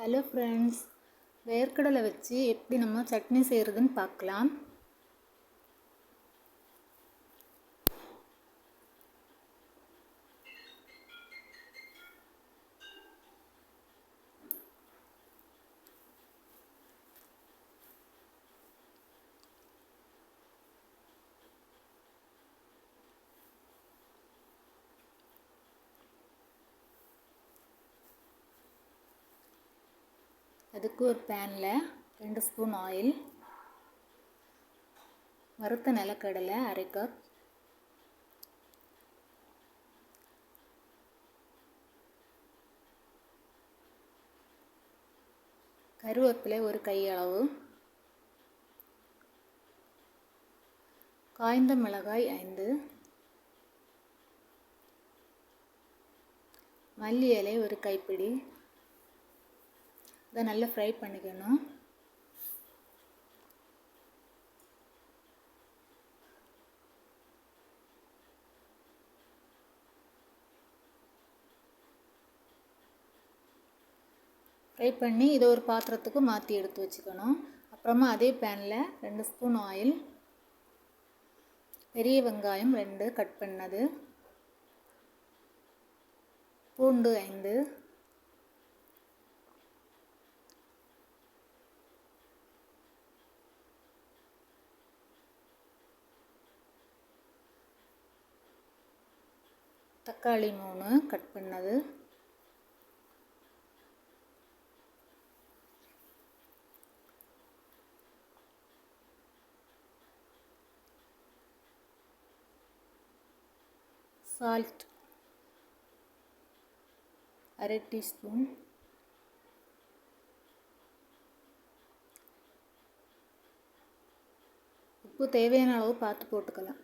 Hello friends வேர்க்கடலை வச்சு எப்படி நம்ம சட்னி செய்கிறதுன்னு பார்க்கலாம். அதுக்கு ஒரு பேனில் ரெண்டு ஸ்பூன் ஆயில் வறுத்த நிலக்கடலை அரை கப் கருவேப்பிலை ஒரு கையளவு காய்ந்த மிளகாய் ஐந்து மல்லி இலை ஒரு கைப்பிடி இதை நல்லா ஃப்ரை பண்ணிக்கணும். ஃப்ரை பண்ணி இதை ஒரு பாத்திரத்துக்கு மாற்றி எடுத்து வச்சுக்கணும். அப்புறமா அதே பேனில் ரெண்டு ஸ்பூன் ஆயில் பெரிய வெங்காயம் ரெண்டு கட் பண்ணது பூண்டு ஐந்து தக்காளி மூணு கட் பண்ணது. சால்ட் அரை டீஸ்பூன். உப்பு தேவையான அளவு பார்த்து போட்டுக்கலாம்.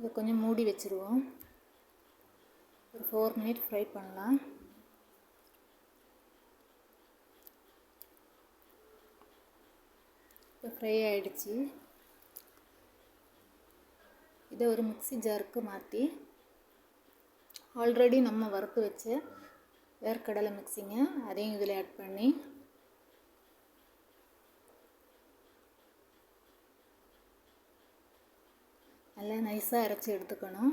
இதை கொஞ்சம் மூடி வச்சுருவோம். ஒரு ஃபோர் மினிட் ஃப்ரை பண்ணலாம். இப்போ ஃப்ரை ஆகிடுச்சி இதை ஒரு மிக்சி ஜாருக்கு மாற்றி ஆல்ரெடி நம்ம வறுத்து வச்ச வேர்க்கடலை மிக்சிங்க அதையும் இதில் ஆட் பண்ணி நல்லா நைஸாக அரைச்சி எடுத்துக்கணும்.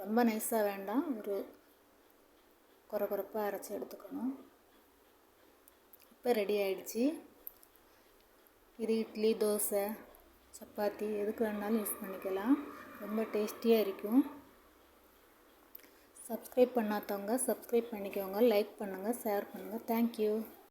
ரொம்ப நைஸாக வேண்டாம். ஒரு குறை குறைப்பாக அரைச்சி எடுத்துக்கணும். இப்போ ரெடி ஆகிடுச்சி இது இட்லி தோசை சப்பாத்தி எதுக்கு வேணாலும் யூஸ் பண்ணிக்கலாம். ரொம்ப டேஸ்டியாக இருக்கும். சப்ஸ்கிரைப் பண்ணாதவங்க சப்ஸ்கிரைப் பண்ணிக்கோங்க. லைக் பண்ணுங்கள் ஷேர் பண்ணுங்கள் தேங்க்யூ